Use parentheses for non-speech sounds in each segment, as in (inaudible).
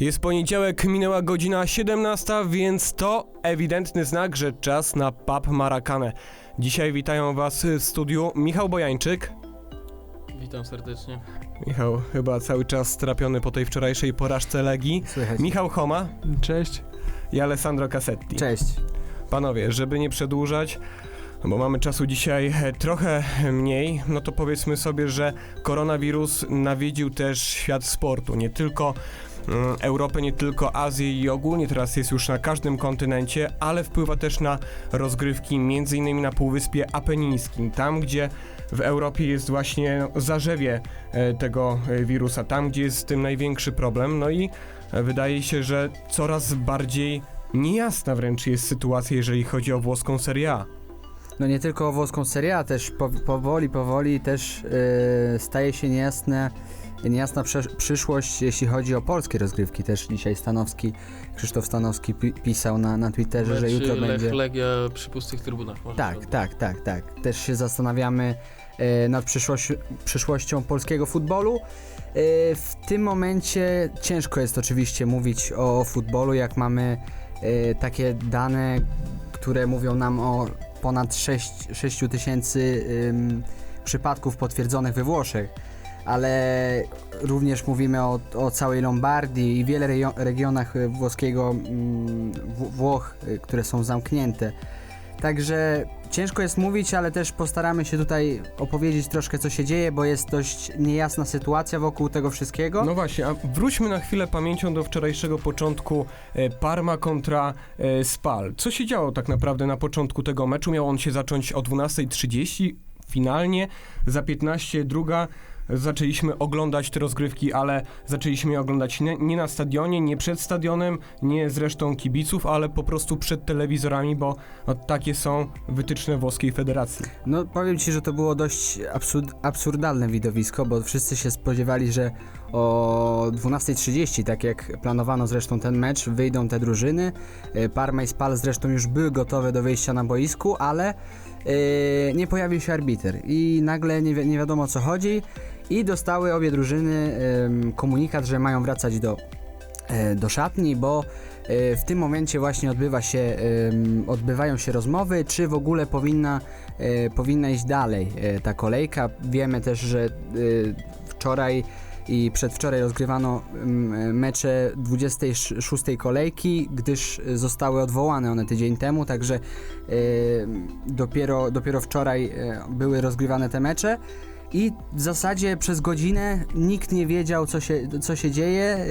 Jest poniedziałek, minęła godzina 17, więc to ewidentny znak, że czas na pub Marakanę. Dzisiaj witają Was w studiu Michał Bojańczyk. Witam serdecznie. Michał chyba cały czas strapiony po tej wczorajszej porażce Legii. Słychać. Michał Homa Cześć. i Alessandro Cassetti. Cześć. Panowie, żeby nie przedłużać, bo mamy czasu dzisiaj e, trochę mniej, no to powiedzmy sobie, że koronawirus nawiedził też świat sportu. Nie tylko Europę, nie tylko Azję i ogólnie teraz jest już na każdym kontynencie, ale wpływa też na rozgrywki innymi na Półwyspie Apenińskim, tam gdzie w Europie jest właśnie zarzewie e, tego e, wirusa, tam gdzie jest z tym największy problem, no i e, wydaje się, że coraz bardziej niejasna wręcz jest sytuacja, jeżeli chodzi o włoską Serie A. No nie tylko o włoską Serie A, też po, powoli, powoli też yy, staje się niejasne, niejasna przyszłość, jeśli chodzi o polskie rozgrywki. Też dzisiaj Stanowski, Krzysztof Stanowski pi, pisał na, na Twitterze, że Mecz jutro Lech będzie... Legia przy pustych trybunach. Tak, powiedzieć. tak, tak, tak. Też się zastanawiamy e, nad przyszłością, przyszłością polskiego futbolu. E, w tym momencie ciężko jest oczywiście mówić o futbolu, jak mamy e, takie dane, które mówią nam o ponad 6, 6 tysięcy przypadków potwierdzonych we Włoszech. Ale również mówimy o, o całej Lombardii i wiele regionach e, włoskiego mm, Wł- Włoch, e, które są zamknięte. Także ciężko jest mówić, ale też postaramy się tutaj opowiedzieć troszkę co się dzieje, bo jest dość niejasna sytuacja wokół tego wszystkiego. No właśnie, a wróćmy na chwilę pamięcią do wczorajszego początku e, Parma kontra e, Spal. Co się działo tak naprawdę na początku tego meczu? Miał on się zacząć o 12.30, finalnie za 15 druga zaczęliśmy oglądać te rozgrywki, ale zaczęliśmy je oglądać nie, nie na stadionie, nie przed stadionem, nie z resztą kibiców, ale po prostu przed telewizorami, bo no, takie są wytyczne włoskiej federacji. No powiem Ci, że to było dość absurd, absurdalne widowisko, bo wszyscy się spodziewali, że o 12.30, tak jak planowano zresztą ten mecz, wyjdą te drużyny. E, Parma i Spal zresztą już były gotowe do wyjścia na boisku, ale e, nie pojawił się arbiter i nagle nie, wi- nie wiadomo o co chodzi i dostały obie drużyny komunikat, że mają wracać do, e, do szatni, bo e, w tym momencie właśnie odbywa się, odbywają się rozmowy, czy w ogóle powinna, e, powinna iść dalej ta kolejka. Wiemy też, że wczoraj i przedwczoraj rozgrywano mecze 26 kolejki, gdyż zostały odwołane one tydzień temu, także dopiero, dopiero wczoraj były rozgrywane te mecze. I w zasadzie przez godzinę nikt nie wiedział, co się, co się dzieje.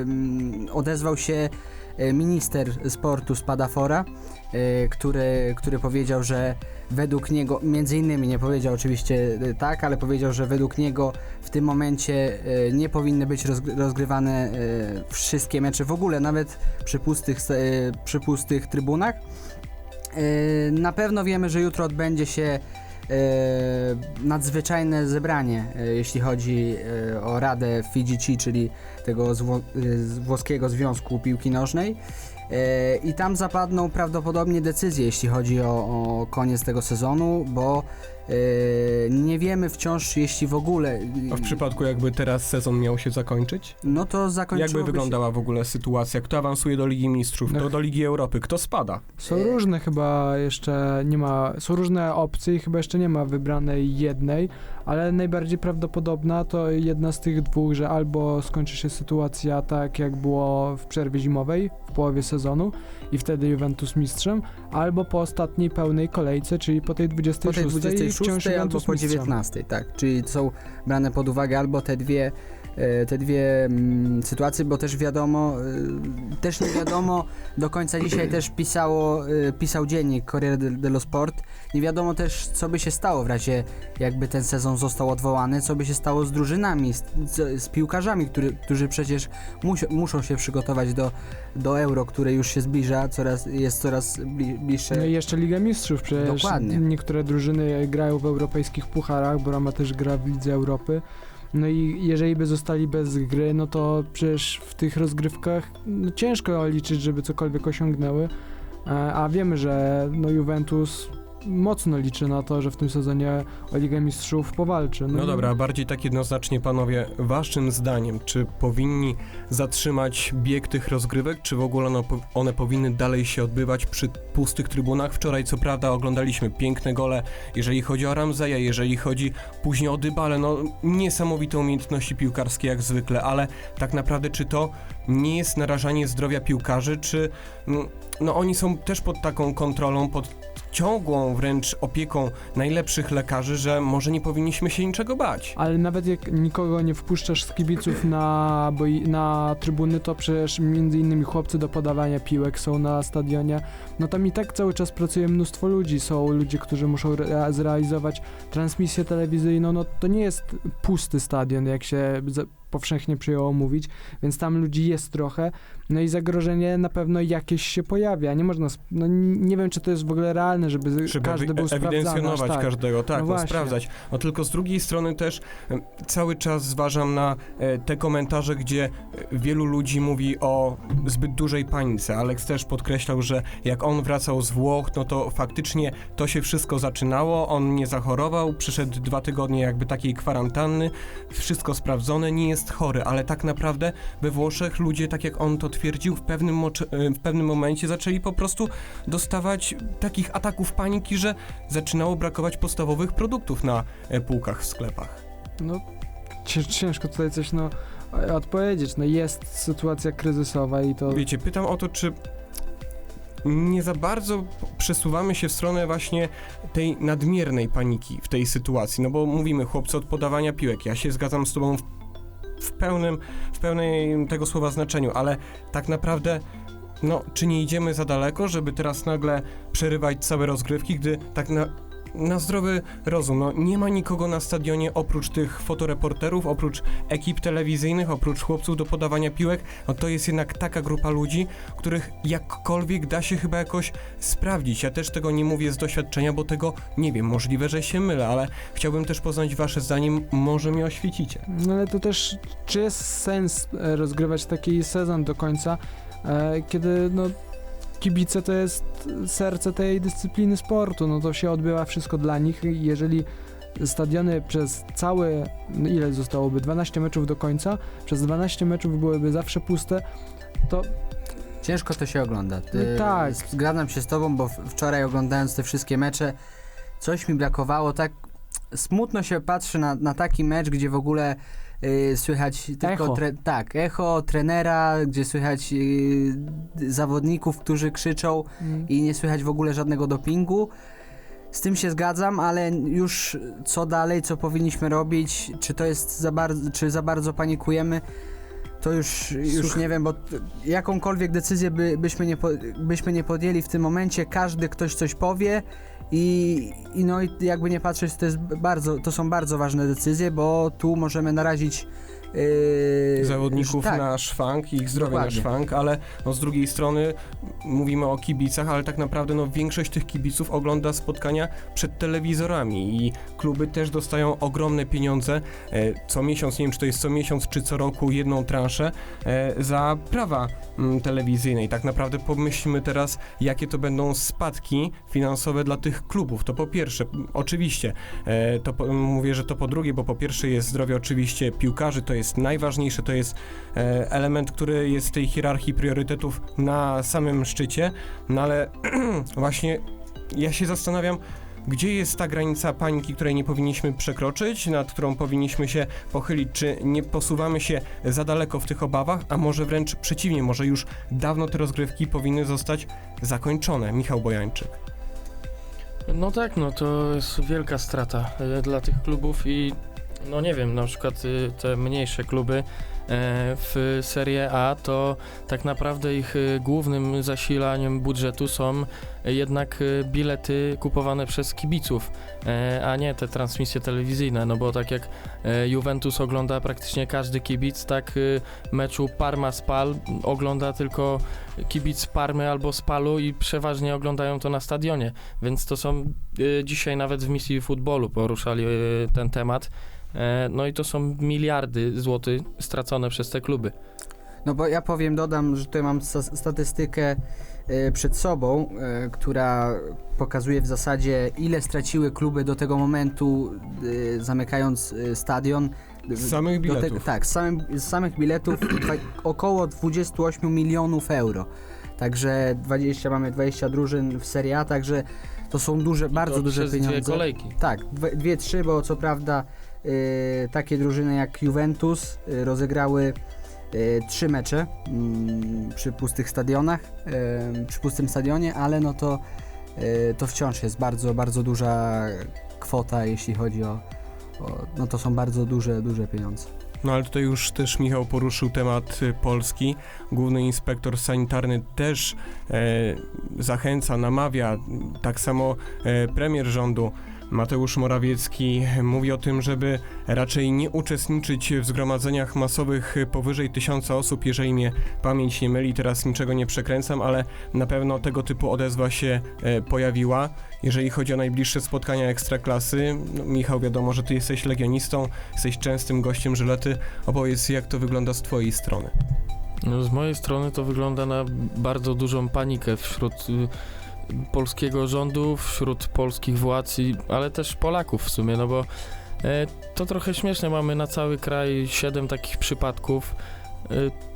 Ym, odezwał się e, minister sportu Spadafora, e, który, który powiedział, że według niego, między innymi nie powiedział oczywiście e, tak, ale powiedział, że według niego w tym momencie e, nie powinny być rozgry- rozgrywane e, wszystkie mecze w ogóle, nawet przy pustych, e, przy pustych trybunach. E, Na pewno wiemy, że jutro odbędzie się nadzwyczajne zebranie, e, jeśli chodzi e, o Radę FIGC, czyli tego e, z włoskiego Związku Piłki Nożnej. E, I tam zapadną prawdopodobnie decyzje, jeśli chodzi o, o koniec tego sezonu, bo e, nie wiemy wciąż, jeśli w ogóle. A w przypadku jakby teraz sezon miał się zakończyć? No to zakończyłoby Jakby się- wyglądała w ogóle sytuacja? Kto awansuje do Ligi Mistrzów, No kto ch- do Ligi Europy, kto spada? Są E- różne chyba jeszcze nie ma, są różne opcje i chyba jeszcze nie ma wybranej jednej, ale najbardziej prawdopodobna to jedna z tych dwóch, że albo skończy się sytuacja tak jak było w przerwie zimowej w połowie sezonu i wtedy Juventus mistrzem, albo po ostatniej pełnej kolejce, czyli po tej 26, po tej 26 i wciąż albo Juventus po mistrzem. 19, tak. Czyli są brane pod uwagę albo te dwie, te dwie mm, sytuacje, bo też wiadomo, e, też nie wiadomo, do końca dzisiaj też pisało, e, pisał dziennik Corriere de- dello Sport, nie wiadomo też co by się stało w razie jakby ten sezon został odwołany, co by się stało z drużynami, z, z, piłkarzami, który, którzy przecież muszą się przygotować do, do Euro, które już się zbliża, coraz, jest coraz bli, bliższe. No i jeszcze Liga Mistrzów, przecież Dokładnie. niektóre drużyny grają w europejskich pucharach, bo Roma też gra w Lidze Europy. No i jeżeli by zostali bez gry, no to przecież w tych rozgrywkach no ciężko liczyć, żeby cokolwiek osiągnęły. E, A wiemy, że no Juventus mocno liczy na to, że w tym sezonie o Ligę Mistrzów powalczy. No dobra, a bardziej tak jednoznacznie, panowie, waszym zdaniem, czy powinni zatrzymać bieg tych rozgrywek, czy w ogóle one, one powinny dalej się odbywać przy pustych trybunach? Wczoraj, co prawda, oglądaliśmy piękne gole, jeżeli chodzi o Ramzeja, jeżeli chodzi później o Dybale, no niesamowite umiejętności piłkarskie jak zwykle, ale tak naprawdę, czy to nie jest narażanie zdrowia piłkarzy, czy mm, no oni są też pod taką kontrolą, pod ciągłą wręcz opieką najlepszych lekarzy, że może nie powinniśmy się niczego bać. Ale nawet jak nikogo nie wpuszczasz z kibiców na, boi- na trybuny, to przecież między innymi chłopcy do podawania piłek są na stadionie. No tam i tak cały czas pracuje mnóstwo ludzi. Są ludzie, którzy muszą re- zrealizować transmisję telewizyjną. No to nie jest pusty stadion, jak się powszechnie przyjęło mówić, więc tam ludzi jest trochę. No i zagrożenie na pewno jakieś się pojawia. Nie można, no nie wiem, czy to jest w ogóle realne, żeby Żeby każdy był sprawdzany. ewidencjonować tak. każdego, tak, No no sprawdzać. No tylko z drugiej strony też cały czas zważam na e, te komentarze, gdzie e, wielu ludzi mówi o zbyt dużej panice. Alex też podkreślał, że jak on wracał z Włoch, no to faktycznie to się wszystko zaczynało, on nie zachorował, przyszedł dwa tygodnie jakby takiej kwarantanny, wszystko sprawdzone, nie jest chory, ale tak naprawdę we Włoszech ludzie, tak jak on to twierdził, w pewnym, e, w pewnym momencie zaczęli po prostu dostawać takich ataków paniki, że zaczynało brakować podstawowych produktów na e, półkach w sklepach. No, cię- ciężko tutaj coś, no, odpowiedzieć. No, jest sytuacja kryzysowa i to... Wiecie, pytam o to, czy nie za bardzo przesuwamy się w stronę właśnie tej nadmiernej paniki w tej sytuacji, no bo mówimy chłopcy od podawania piłek, ja się zgadzam z tobą w, w pełnym, w pełnej tego słowa znaczeniu, ale tak naprawdę no, czy nie idziemy za daleko, żeby teraz nagle przerywać całe rozgrywki, gdy tak na, na zdrowy rozum, no nie ma nikogo na stadionie oprócz tych fotoreporterów, oprócz ekip telewizyjnych, oprócz chłopców do podawania piłek, no to jest jednak taka grupa ludzi, których jakkolwiek da się chyba jakoś sprawdzić. Ja też tego nie mówię z doświadczenia, bo tego nie wiem, możliwe, że się mylę, ale chciałbym też poznać wasze zdanie, może mnie oświecicie. No ale to też, czy jest sens e, rozgrywać taki sezon do końca, e, kiedy no kibice to jest serce tej dyscypliny sportu, no to się odbywa wszystko dla nich jeżeli stadiony przez całe, no ile zostałoby, 12 meczów do końca, przez 12 meczów byłyby zawsze puste, to Ciężko to się ogląda. No tak. Zgadzam się z tobą, bo wczoraj oglądając te wszystkie mecze, coś mi brakowało, tak smutno się patrzy na, na taki mecz, gdzie w ogóle y, słychać tylko... Echo. Tak, echo trenera, gdzie słychać y, zawodników, którzy krzyczą mm, i nie słychać w ogóle żadnego dopingu. Z tym się zgadzam, ale już co dalej, co powinniśmy robić, czy to jest za bardzo, czy za bardzo panikujemy, to już, już Słuch- nie wiem, bo jakąkolwiek decyzję by, byśmy, nie po, byśmy nie podjęli w tym momencie, każdy ktoś coś powie i, i no i jakby nie patrzeć, to jest bardzo, to są bardzo ważne decyzje, bo tu możemy narazić yy, zawodników tak, na szwank i ich zdrowie Dokładnie. na szwank, ale no, z drugiej strony mówimy o kibicach, ale tak naprawdę no, większość tych kibiców ogląda spotkania przed telewizorami i kluby też dostają ogromne pieniądze e, co miesiąc, nie wiem czy to jest co miesiąc czy co roku jedną transzę e, za prawa mm, telewizyjne i tak naprawdę pomyślmy teraz jakie to będą spadki finansowe dla tych klubów. To po pierwsze, oczywiście, e, to po, mówię, że to po drugie, bo po pierwsze jest zdrowie oczywiście piłkarzy, to jest najważniejsze, to jest e, element, który jest w tej hierarchii priorytetów na samym szczycie, no ale (clears throat) właśnie ja się zastanawiam, gdzie jest ta granica paniki, której nie powinniśmy przekroczyć, nad którą powinniśmy się pochylić, czy nie posuwamy się za daleko w tych obawach, a może wręcz przeciwnie, może już dawno te rozgrywki powinny zostać zakończone. Michał Bojańczyk. No tak, no to jest wielka strata e, dla tych klubów i no nie wiem, na przykład y, te mniejsze kluby e, w Serie A to tak naprawdę ich y, głównym zasilaniem budżetu są jednak y, bilety kupowane przez kibiców, e, a nie te transmisje telewizyjne, no bo tak jak e, Juventus ogląda praktycznie każdy kibic, tak meczu Parma-Spal ogląda tylko kibic Parmy albo Spalu i przeważnie oglądają to na stadionie, więc to są dzisiaj nawet w misji futbolu poruszali ten temat. E, no i to są miliardy złotych stracone przez te kluby. No bo ja powiem, dodam, że tutaj mam sta- statystykę e, przed sobą, e, która pokazuje w zasadzie ile straciły kluby do tego momentu, zamykając stadion. Z samych biletów. tego- tak, z, samym, z samych biletów około 28 milionów euro. Także 20, mamy 20 drużyn w Serie A, także to są duże, bardzo to duże przez pieniądze. dwie kolejki. Tak, dwie, dwie, trzy, bo co prawda takie drużyny jak Juventus y, rozegrały y, trzy mecze mm, przy pustych stadionach, y, przy pustym stadionie, ale no to, y, to wciąż jest bardzo, bardzo duża kwota, jeśli chodzi o, o no to są bardzo duże, duże pieniądze. No ale tutaj już też Michał poruszył temat y, Polski. Główny inspektor sanitarny też e, zachęca, namawia, tak samo e, premier rządu Mateusz Morawiecki mówi o tym, żeby raczej nie uczestniczyć w zgromadzeniach masowych powyżej tysiąca osób, jeżeli mnie pamięć nie myli, teraz niczego nie przekręcam, ale na pewno tego typu odezwa się e, pojawiła. Jeżeli chodzi o najbliższe spotkania ekstraklasy, no, Michał, wiadomo, że ty jesteś legionistą, jesteś częstym gościem Żylety. Opowiedz, jak to wygląda z twojej strony. No, z mojej strony to wygląda na bardzo dużą panikę wśród y, polskiego rządu, wśród polskich władz, i, ale też Polaków w sumie, no bo e, to trochę śmieszne, mamy na cały kraj 7 takich przypadków. E,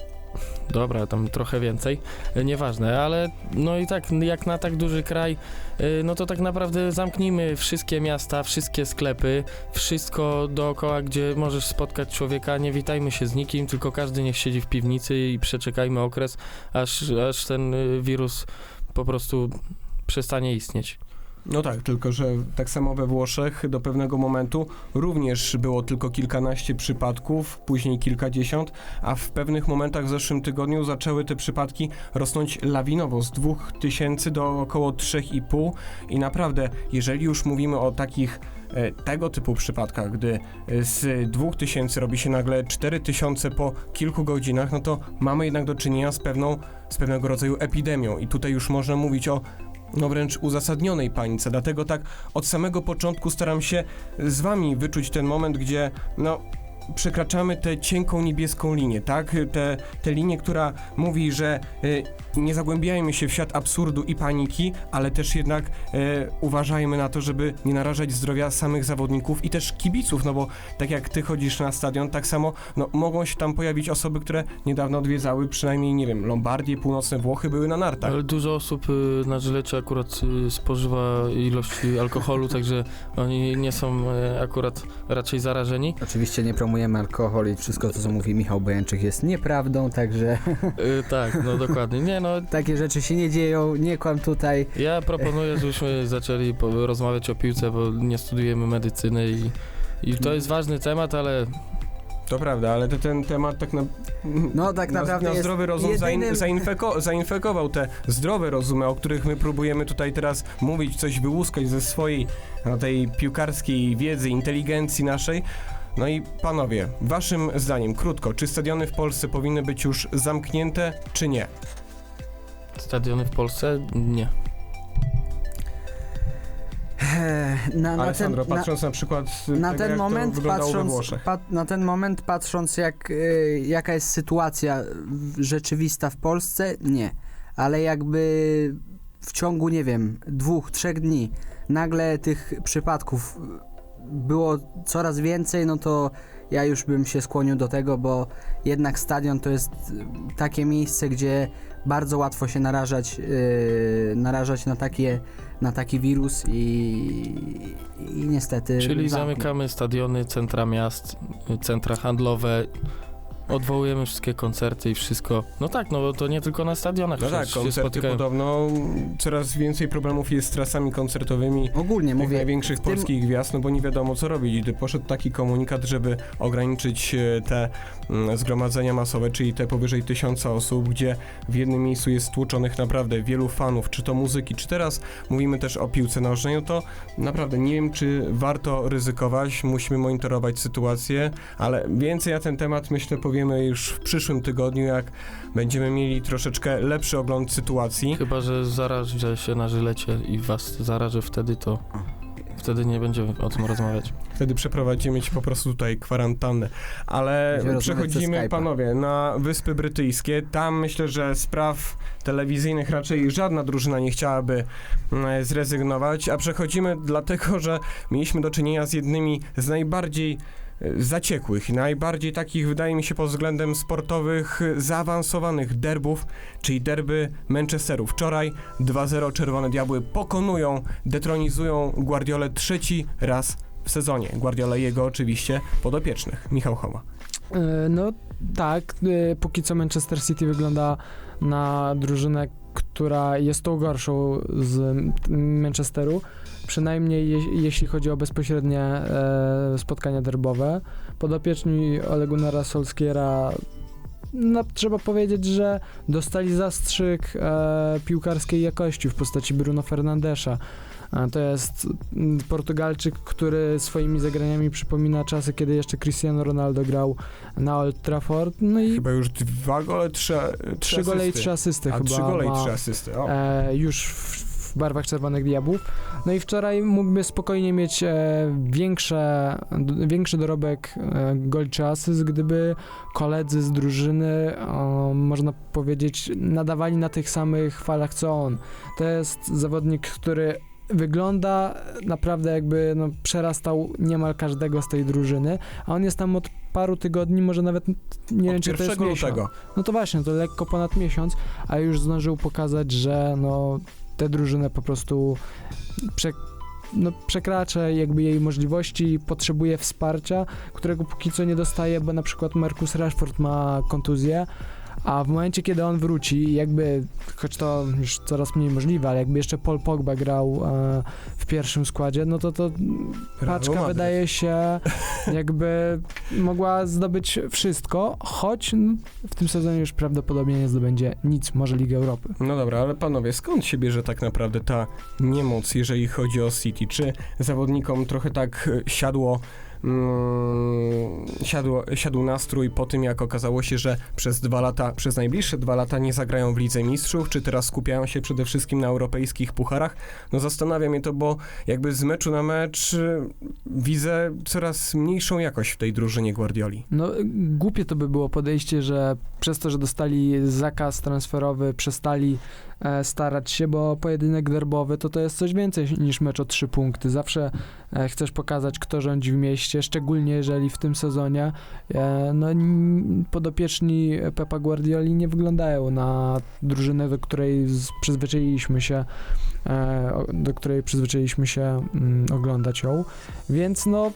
Dobra, tam trochę więcej, e, nieważne, ale no i tak, jak na tak duży kraj, e, no to tak naprawdę zamknijmy wszystkie miasta, wszystkie sklepy, wszystko dookoła, gdzie możesz spotkać człowieka, nie witajmy się z nikim, tylko każdy niech siedzi w piwnicy i przeczekajmy okres, aż, aż ten y, wirus po prostu przestanie istnieć. No tak, tylko że tak samo we Włoszech do pewnego momentu również było tylko kilkanaście przypadków, później kilkadziesiąt, a w pewnych momentach w zeszłym tygodniu zaczęły te przypadki rosnąć lawinowo z 2000 do około 3,5 i naprawdę, jeżeli już mówimy o takich e, tego typu przypadkach, gdy e, z 2000 robi się nagle 4000 po kilku godzinach, no to mamy jednak do czynienia z pewną, z pewnego rodzaju epidemią i tutaj już można mówić o no wręcz uzasadnionej panice. Dlatego tak od samego początku staram się z wami wyczuć ten moment, gdzie no przekraczamy tę cienką niebieską linię, tak? Tę tę linię, która mówi, że y, nie zagłębiajmy się w świat absurdu i paniki, ale też jednak y, uważajmy na to, żeby nie narażać zdrowia samych zawodników i też kibiców, no bo tak jak ty chodzisz na stadion, tak samo no, mogą się tam pojawić osoby, które niedawno odwiedzały przynajmniej, nie wiem, Lombardię, północne Włochy, były na nartach. Ale dużo osób y, na Żylecie akurat y, spożywa ilości alkoholu, (laughs) także oni nie są y, akurat raczej zarażeni. Oczywiście nie promujemy alkohol i wszystko, co mówi Michał Bojańczyk jest nieprawdą, także Y, tak, no dokładnie. Nie no, takie rzeczy się nie dzieją, nie kłam tutaj. ja proponuję, żebyśmy (laughs) zaczęli po, rozmawiać o piłce, bo nie studiujemy medycyny i, i to jest ważny temat, ale To prawda, ale te, ten temat tak na, No tak na, naprawdę na jest zdrowy rozum zain, jedynym- zainfeko, zainfekował te zdrowe rozumy, o których my próbujemy tutaj teraz mówić, coś wyłuskać ze swojej no, tej piłkarskiej wiedzy, inteligencji naszej. No i panowie, waszym zdaniem, krótko, czy stadiony w Polsce powinny być już zamknięte, czy nie? Stadiony w Polsce nie. Ech, Na, na ten, Alessandro, na, patrząc na, przykład na tego, ten jak moment to wyglądało we patrząc, pat, na ten moment patrząc jak, y, jaka jest sytuacja rzeczywista w Polsce, nie. Ale jakby w ciągu, nie wiem, dwóch, trzech dni nagle tych przypadków było coraz więcej, no to ja już bym się skłonił do tego, bo jednak stadion to jest takie miejsce, gdzie bardzo łatwo się narażać, yy, narażać na, takie, na taki wirus i, i niestety. Czyli zamkną. zamykamy stadiony, centra miast, centra handlowe, odwołujemy wszystkie koncerty i wszystko. No tak, no bo to nie tylko na stadionach No tak, koncerty spotykają. podobno, coraz więcej problemów jest z trasami koncertowymi. Ogólnie tych mówię. największych tym- polskich gwiazd, no bo nie wiadomo co robić. Gdy poszedł taki komunikat, żeby ograniczyć e, te mm, zgromadzenia masowe, czyli te powyżej tysiąca osób, gdzie w jednym miejscu jest stłuczonych naprawdę wielu fanów, czy to muzyki, czy teraz mówimy też o piłce nożnej, no to naprawdę nie wiem, czy warto ryzykować, musimy monitorować sytuację, ale więcej na ten temat myślę powiemy już w przyszłym tygodniu, jak będziemy mieli troszeczkę lepszy ogląd sytuacji. Chyba, że zarażę się na żylecie i was zarażę wtedy, to wtedy nie będziemy o tym rozmawiać. Wtedy przeprowadzimy ci po prostu tutaj kwarantannę. Ale przechodzimy, panowie, na Wyspy Brytyjskie. Tam myślę, że spraw telewizyjnych raczej żadna drużyna nie chciałaby mm, zrezygnować, a przechodzimy dlatego, że mieliśmy do czynienia z jednymi z najbardziej zaciekłych, najbardziej takich, wydaje mi się, pod względem sportowych, zaawansowanych derbów, czyli derby Manchesteru. Wczoraj 2-0 Czerwone Diabły pokonują, detronizują Guardiolę trzeci raz w sezonie. Guardiola jego oczywiście podopiecznych. Michał Homa. E, No tak, e, póki co Manchester City wygląda na drużynę, która jest tą gorszą z Manchesteru, przynajmniej je, jeśli chodzi o bezpośrednie e, spotkania derbowe. Podopieczni Ole Gunnara Solskiera no, trzeba powiedzieć, że dostali zastrzyk e, piłkarskiej jakości w postaci Bruno Fernandesza. A To jest mm, Portugalczyk, który swoimi zagraniami przypomina czasy, kiedy jeszcze Cristiano Ronaldo grał na Old Trafford. No i Chyba już dwa gole, trzy, trzy gole i trzy asysty A chyba trzy gole i trzy asysty. O. e, już w barwach Czerwonych Diabłów. No i wczoraj mógłby spokojnie mieć e, większe, większy dorobek e, gol czy asyst, gdyby koledzy z drużyny, o, można powiedzieć, nadawali na tych samych falach co on. To jest zawodnik, który wygląda naprawdę jakby no, przerastał niemal każdego z tej drużyny, a on jest tam od paru tygodni, może nawet nie wiem, Od czy to jest miesiąc. lutego. No to właśnie, to lekko ponad miesiąc, a już zdążył pokazać, że no tę drużynę po prostu prze, no, przekracza jakby jej możliwości, potrzebuje wsparcia, którego póki co nie dostaje, bo na przykład Marcus Rashford ma kontuzję, a w momencie, kiedy on wróci, jakby, choć to już coraz mniej możliwe, ale jakby jeszcze Paul Pogba grał e, w pierwszym składzie, no to to paczka Madryt. wydaje się (laughs) jakby mogła zdobyć wszystko, choć w tym sezonie już prawdopodobnie nie zdobędzie nic, może Ligę Europy. No dobra, ale panowie, skąd się bierze tak naprawdę ta niemoc, jeżeli chodzi o City? Czy zawodnikom trochę tak e, siadło, mm, siadł nastrój po tym, jak okazało się, że przez dwa lata, przez najbliższe dwa lata nie zagrają w Lidze Mistrzów, czy teraz skupiają się przede wszystkim na europejskich pucharach? No zastanawia mnie to, bo jakby z meczu na mecz y, widzę coraz mniejszą jakość w tej drużynie Guardioli. No, głupie to by było podejście, że przez to, że dostali zakaz transferowy, przestali starać się, bo pojedynek derbowy to to jest coś więcej niż mecz o trzy punkty. Zawsze e, chcesz pokazać, kto rządzi w mieście, szczególnie jeżeli w tym sezonie e, no, podopieczni Pepa Guardioli nie wyglądają na drużynę, do której przyzwyczailiśmy się e, do której przyzwyczailiśmy się mm, oglądać ją, więc no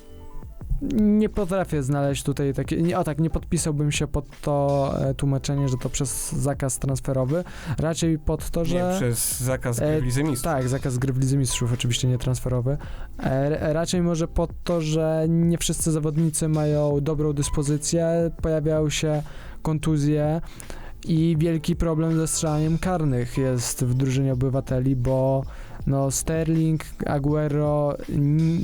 nie potrafię znaleźć tutaj takie. Nie, o tak, nie podpisałbym się pod to e, tłumaczenie, że to przez zakaz transferowy. Raczej pod to, że. Nie przez zakaz gry E, w Lidze Mistrzów. Tak, zakaz gry w Lidze Mistrzów, oczywiście nie transferowy. E, raczej może pod to, że nie wszyscy zawodnicy mają dobrą dyspozycję, pojawiają się kontuzje i wielki problem ze strzelaniem karnych jest w drużynie obywateli, bo no Sterling, Aguero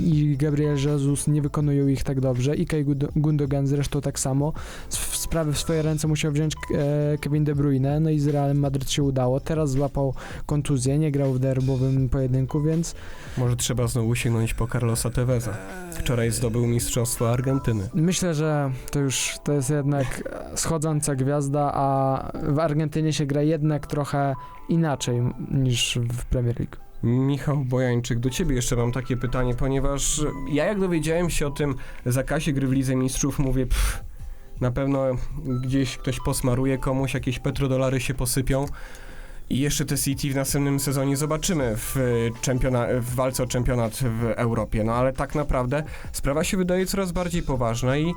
i Gabriel Jesus nie wykonują ich tak dobrze i Gund- Gundogan zresztą tak samo. Sprawy w swoje ręce musiał wziąć e, Kevin De Bruyne, no i z Realem Madryt się udało. Teraz złapał kontuzję, nie grał w derbowym pojedynku, więc Może trzeba znowu sięgnąć po Carlosa Teveza. Wczoraj zdobył mistrzostwo Argentyny. myślę, że to już to jest jednak schodząca gwiazda, a w Argentynie się gra jednak trochę inaczej niż w Premier League. Michał Bojańczyk, do ciebie jeszcze mam takie pytanie, ponieważ ja jak dowiedziałem się o tym zakazie gry w Lidze Mistrzów, mówię, pff, na pewno gdzieś ktoś posmaruje komuś, jakieś petrodolary się posypią. I jeszcze te City w następnym sezonie zobaczymy w, czempiona, w walce o czempionat w Europie. No ale tak naprawdę sprawa się wydaje coraz bardziej poważna i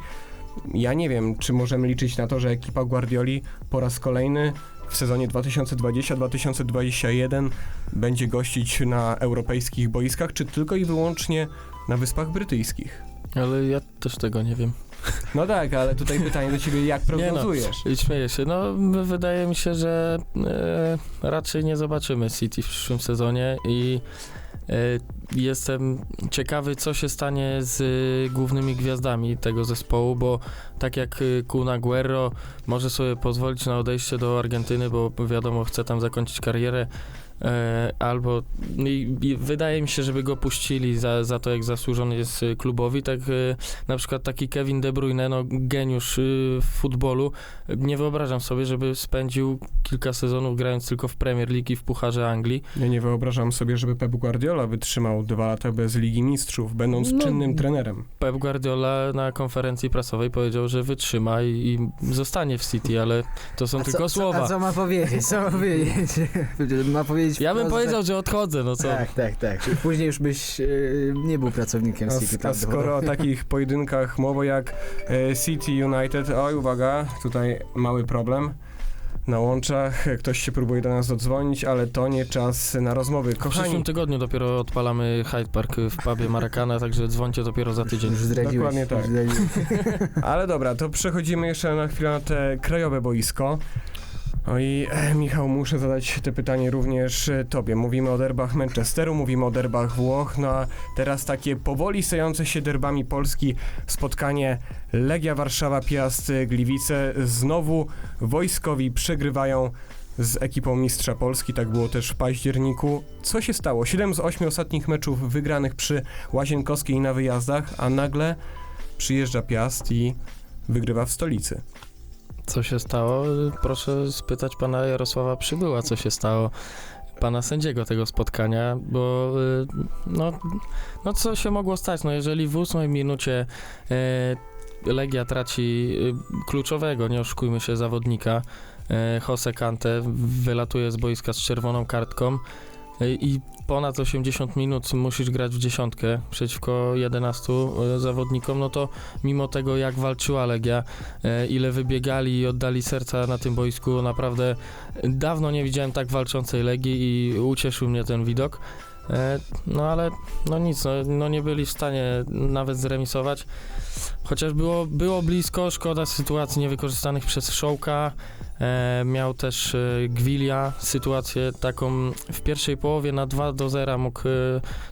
ja nie wiem, czy możemy liczyć na to, że ekipa Guardioli po raz kolejny w sezonie 2020-2021 będzie gościć na europejskich boiskach, czy tylko i wyłącznie na Wyspach Brytyjskich? Ale ja też tego nie wiem. No tak, ale tutaj pytanie do ciebie, jak (laughs) Nie no. prognozujesz? Śmieję się. No, wydaje mi się, że e, raczej nie zobaczymy City w przyszłym sezonie i jestem ciekawy, co się stanie z e, głównymi gwiazdami tego zespołu, bo tak jak e, Kun Aguero może sobie pozwolić na odejście do Argentyny, bo wiadomo, chce tam zakończyć karierę, E, albo i, i wydaje mi się, żeby go puścili za, za to, jak zasłużony jest y, klubowi. Tak y, na przykład taki Kevin De Bruyne, no geniusz w futbolu. Nie wyobrażam sobie, żeby spędził kilka sezonów grając tylko w Premier League i w Pucharze Anglii. Ja nie wyobrażam sobie, żeby Pep Guardiola wytrzymał dwa lata bez Ligi Mistrzów, będąc No, czynnym trenerem. Pep Guardiola na konferencji prasowej powiedział, że wytrzyma i, i zostanie w City, ale to są A tylko co, słowa. A co ma powiedzieć? Co ma powiedzieć? (laughs) (laughs) ma powiedzieć Ja bym powiedział, że odchodzę, no co? Tak, tak, tak. Później już byś e, nie był pracownikiem A, City. a skoro o (laughs) takich pojedynkach mowa jak e, City United, oj uwaga, tutaj mały problem. Na łączach ktoś się próbuje do nas dodzwonić, ale to nie czas na rozmowy. W przyszłym Kochani, tygodniu dopiero odpalamy Hyde Park w pubie Marakana, także dzwońcie dopiero za tydzień. Już. Dokładnie tak. (laughs) Ale dobra, to przechodzimy jeszcze na chwilę na te krajowe boisko. No i e, Michał, muszę zadać te pytanie również e, tobie. Mówimy o derbach Manchesteru, mówimy o derbach Włoch, no a teraz takie powoli stojące się derbami Polski spotkanie Legia Warszawa, Piast e, Gliwice. Znowu wojskowi przegrywają z ekipą Mistrza Polski, tak było też w październiku. Co się stało? 7 z 8 ostatnich meczów wygranych przy Łazienkowskiej na wyjazdach, a nagle przyjeżdża Piast i wygrywa w stolicy. Co się stało? Proszę spytać pana Jarosława Przybyła, co się stało pana sędziego tego spotkania, bo y, no, no co się mogło stać? No jeżeli w ósmej minucie e, Legia traci y, kluczowego, nie oszukujmy się, zawodnika, e, Jose Kante wylatuje z boiska z czerwoną kartką i ponad 80 minut musisz grać w dziesiątkę przeciwko 11 e, zawodnikom, no to mimo tego jak walczyła Legia, e, ile wybiegali i oddali serca na tym boisku, naprawdę dawno nie widziałem tak walczącej Legii i ucieszył mnie ten widok. E, No ale no nic, no, no nie byli w stanie nawet zremisować. Chociaż było, było blisko, szkoda sytuacji niewykorzystanych przez Wszołka. E, miał też e, Gwilia sytuację taką w pierwszej połowie na 2 do 0 mógł e,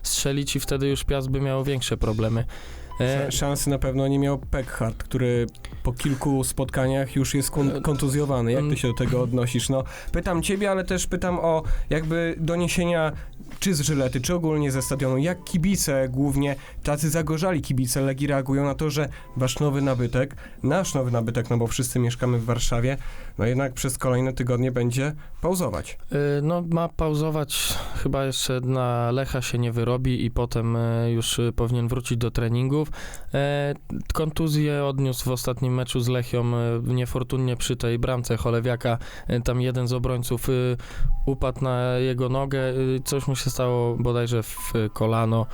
strzelić i wtedy już Piast by miał większe problemy. E, Sz- Szansy na pewno nie miał Peckhardt, który po kilku spotkaniach już jest kon- kontuzjowany. Jak ty się do tego odnosisz? No, pytam ciebie, ale też pytam o jakby doniesienia czy z Żylety, czy ogólnie ze stadionu. Jak kibice, głównie tacy zagorzali kibice Legii reagują na to, że wasz nowy nabytek, nasz nowy nabytek, no bo wszyscy mieszkamy w Warszawie, no jednak przez kolejne tygodnie będzie pauzować. Y, No, ma pauzować, chyba jeszcze na Lecha się nie wyrobi i potem e, już powinien wrócić do treningów. E, Kontuzję odniósł w ostatnim meczu z Lechią e, niefortunnie przy tej bramce Cholewiaka. E, Tam jeden z obrońców upadł na jego nogę, coś mu się stało bodajże w kolano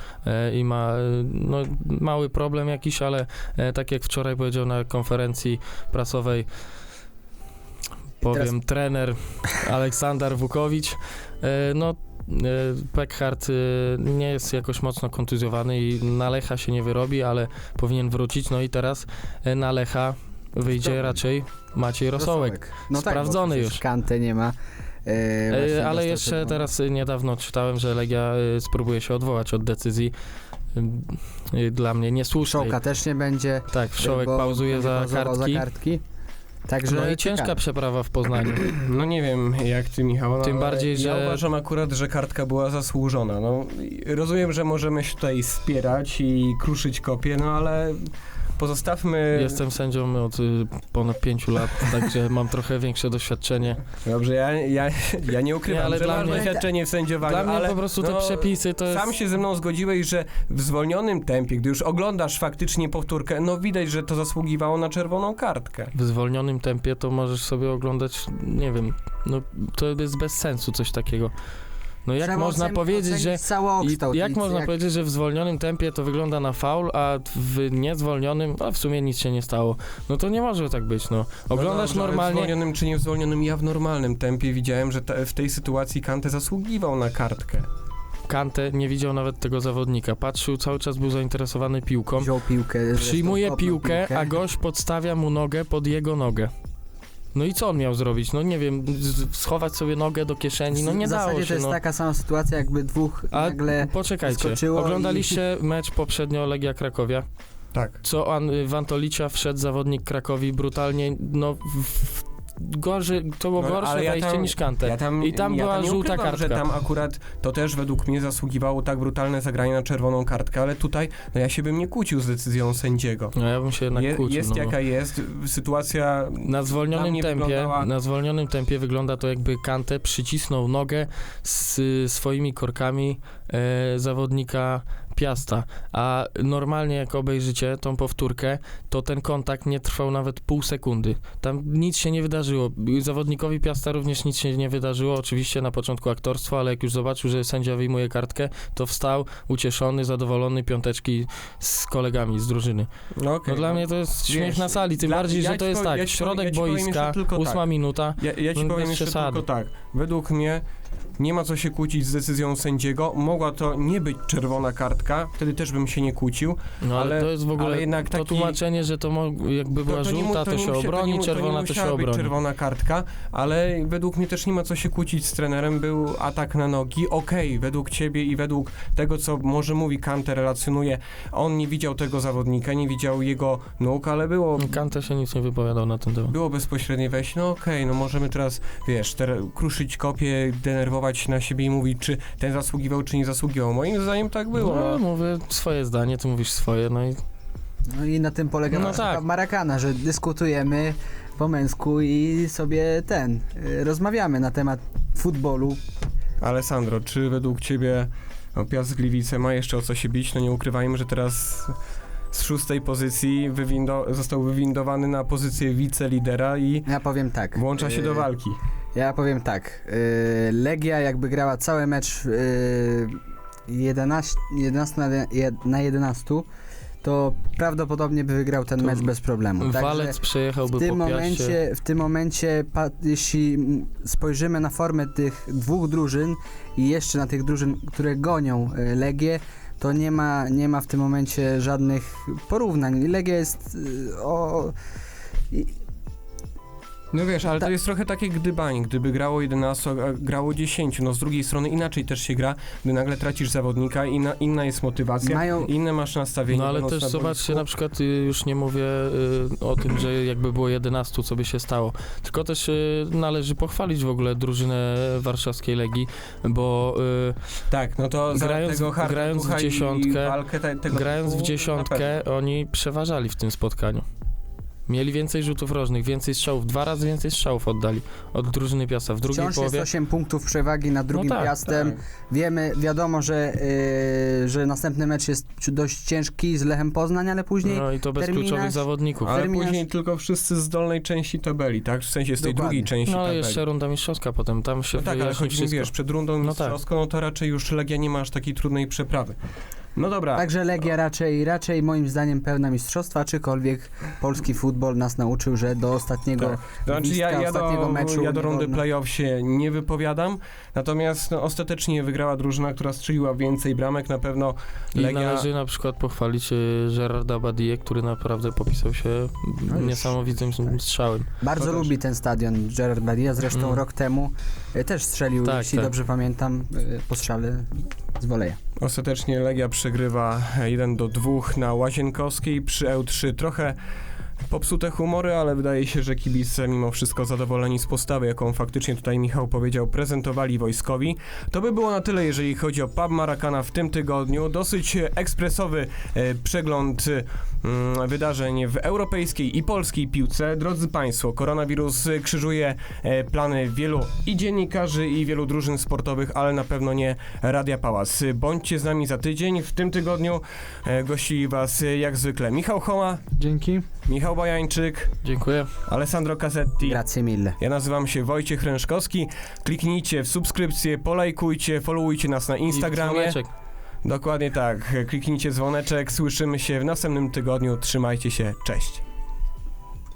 i ma no, mały problem jakiś, ale tak jak wczoraj powiedział na konferencji prasowej, powiem, trener Aleksander Wukowicz, no e, Peckhardt e, nie jest jakoś mocno kontuzjowany i na Lecha się nie wyrobi, ale powinien wrócić, no i teraz e, na Lecha wyjdzie raczej Maciej Rosołek. No tak, Sprawdzony przecież już. Kante nie ma. Ale jeszcze teraz niedawno czytałem, że Legia spróbuje się odwołać od decyzji dla mnie niesłusznej. Szołka też nie będzie. Tak, Wszołek bo pauzuje za kartki. Za kartki. Także No i ciężka ciekawe. przeprawa w Poznaniu. (clears throat) No nie wiem, jak ty, Michał. No, Tym bardziej, Ja że- uważam akurat, że kartka była zasłużona. No, rozumiem, że możemy się tutaj spierać i kruszyć kopie, no ale pozostawmy... Jestem sędzią od y, ponad pięciu lat, (laughs) także mam trochę większe doświadczenie. Dobrze, ja, ja, ja nie ukrywam, Nie, ale że dla masz mnie- doświadczenie w sędziowaniu, Dla mnie ale po prostu te no, przepisy to jest... sam się ze mną zgodziłeś, że w zwolnionym tempie, gdy już oglądasz faktycznie powtórkę, no widać, że to zasługiwało na czerwoną kartkę. W zwolnionym tempie to możesz sobie oglądać, nie wiem, no to jest bez sensu coś takiego. No jak Trzeba można ocen- powiedzieć, że... ocenić całokształt. I jak można powiedzieć, że w zwolnionym tempie to wygląda na faul, a w niezwolnionym, a w sumie nic się nie stało. No to nie może tak być, no. Oglądasz no dobrze, ale W normalnie, zwolnionym czy nie w zwolnionym, ja w normalnym tempie widziałem, że te, w tej sytuacji Kante zasługiwał na kartkę. Kante nie widział nawet tego zawodnika. Patrzył, cały czas był zainteresowany piłką. Wziął piłkę. zresztą Przyjmuje kopnął piłkę, a gość podstawia mu nogę pod jego nogę. No i co on miał zrobić? No nie wiem, schować sobie nogę do kieszeni, no nie w zasadzie dało to się, jest no. taka sama sytuacja, jakby dwóch A nagle... poczekajcie, wyskoczyło i- oglądaliście mecz poprzednio Legia Krakowia? Tak. Co An- w Antolicia wszedł zawodnik Krakowi brutalnie, no w gorzej, to było No, gorsze ale ja wejście tam- niż Kante. Ja tam, I tam ja była tam nie żółta ukrywam, kartka. że tam akurat to też według mnie zasługiwało tak brutalne zagranie na czerwoną kartkę, ale tutaj no ja się bym nie kłócił z decyzją sędziego. No ja bym się jednak Je, kłócił. jest no, bo- jaka jest, sytuacja Na Dla zwolnionym mnie tempie, wyglądała- na zwolnionym tempie wygląda to jakby Kante przycisnął nogę z y, swoimi korkami e, zawodnika Piasta, a normalnie jak obejrzycie tą powtórkę, to ten kontakt nie trwał nawet pół sekundy. Tam nic się nie wydarzyło. Zawodnikowi Piasta również nic się nie wydarzyło, oczywiście na początku aktorstwo, ale jak już zobaczył, że sędzia wyjmuje kartkę, to wstał ucieszony, zadowolony, piąteczki z kolegami z drużyny. No, okej, No dla mnie to jest śmiech wiesz, na sali, tym dla- bardziej, ja że to jest powiem- tak, ja powiem- środek ja boiska, tylko ósma tak. minuta, Ja, ja ci No, powiem jeszcze przesady. tylko tak. Według mnie nie ma co się kłócić z decyzją sędziego. Mogła to nie być czerwona kartka, wtedy też bym się nie kłócił. no ale, Ale- to jest w ogóle ale jednak to taki- tłumaczenie, że to mo- jakby była nie mu- żółta, to, nie się musia- obroni, nie mu- czerwona nie to się musiała być obroni. czerwona kartka, ale według mnie też nie ma co się kłócić z trenerem. Był atak na nogi. Okej, według ciebie i według tego, co może mówi Kante, relacjonuje, on nie widział tego zawodnika, nie widział jego nóg, ale było... Kante się nic nie wypowiadał na ten temat. Było bezpośrednie wejście, no okej, no możemy teraz, wiesz, ter- kruszyć kopie, denerwować na siebie i mówić, czy ten zasługiwał, czy nie zasługiwał. Moim zdaniem tak było. No, mówię swoje zdanie, ty mówisz swoje, no i No i na tym polega No no tak. Marakana, że dyskutujemy po męsku i sobie ten, y, rozmawiamy na temat futbolu. Alessandro, czy według ciebie no, Piast Gliwice ma jeszcze o co się bić? No nie ukrywajmy, że teraz z szóstej pozycji wywindo- został wywindowany na pozycję wicelidera i Ja powiem tak. włącza się y, do walki. Ja powiem tak. y, Legia jakby grała cały mecz y, 11, 11 na, jed- na 11, to prawdopodobnie by wygrał ten mecz bez problemu. Także walec przejechałby w tym po piaście. momencie, w tym momencie jeśli spojrzymy na formę tych dwóch drużyn i jeszcze na tych drużyn, które gonią y, Legię, to nie ma, nie ma w tym momencie żadnych porównań. Legia jest y, o... i- No wiesz, ale Ta- to jest trochę takie gdybanie. Gdyby grało 11, a grało 10, no z drugiej strony inaczej też się gra, gdy nagle tracisz zawodnika, inna, inna jest motywacja, Mają- inne masz nastawienie. No ale będąc też na zobaczcie, boisku. na przykład y, już nie mówię y, o tym, że jakby było 11, co by się stało. Tylko też y, należy pochwalić w ogóle drużynę warszawskiej Legii, bo y, Tak, no to za grając- tego grając w i dziesiątkę- walkę te, tego grając typu, w dziesiątkę, oni przeważali w tym spotkaniu. Mieli więcej rzutów rożnych, więcej strzałów, dwa razy więcej strzałów oddali od drużyny Piasta. W drugiej Wciąż połowie... jest 8 punktów przewagi nad drugim tak, piastem. Tak. Wiemy, wiadomo, że, yy, że następny mecz jest dość ciężki z Lechem Poznań, ale później No i to bez terminarz- kluczowych zawodników. Ale Terminarz- później tylko wszyscy z dolnej części tabeli, tak? W sensie z tej Dokładnie. drugiej części No ale tabeli. jeszcze runda mistrzowska potem, tam się No tak, ale wyjaśni chodzi mi, wszystko. wiesz, przed rundą No tak. mistrzowską, no to raczej już Legia nie ma aż takiej trudnej przeprawy. No dobra, Także Legia raczej, raczej moim zdaniem pełna mistrzostwa, aczkolwiek polski futbol nas nauczył, że do ostatniego Tak. znaczy gwizdka ja, ja, ostatniego do, meczu ja do rundy playoff się nie wypowiadam, natomiast no, ostatecznie wygrała drużyna, która strzeliła więcej bramek, na pewno I Legia... należy na przykład pochwalić y, Gerarda Badie, który naprawdę popisał się No niesamowitym strzałem. Bardzo To też. lubi ten stadion Gerard Badia, zresztą Mm. rok temu y, też strzelił, Tak, jeśli tak. dobrze pamiętam, y, po strzale z woleja. Ostatecznie Legia przegrywa 1 do 2 na Łazienkowskiej przy EU3. Trochę popsute humory, ale wydaje się, że kibice mimo wszystko zadowoleni z postawy, jaką faktycznie tutaj Michał powiedział, prezentowali wojskowi. To by było na tyle, jeżeli chodzi o Pub Maracana w tym tygodniu. Dosyć ekspresowy e, przegląd mm, wydarzeń w europejskiej i polskiej piłce. Drodzy Państwo, koronawirus krzyżuje e, plany wielu i dziennikarzy, i wielu drużyn sportowych, ale na pewno nie Radia Pałac. Bądźcie z nami za tydzień. W tym tygodniu e, gościli Was e, jak zwykle Michał Hoła, Dzięki. Michał Bajańczyk, Dziękuję. Alessandro Cassetti. Grazie mille. Ja nazywam się Wojciech Ręszkowski. Kliknijcie w subskrypcję, polajkujcie, followujcie nas na I Instagramie. dzwoneczek. Dokładnie tak. Kliknijcie dzwoneczek. Słyszymy się w następnym tygodniu. Trzymajcie się. Cześć.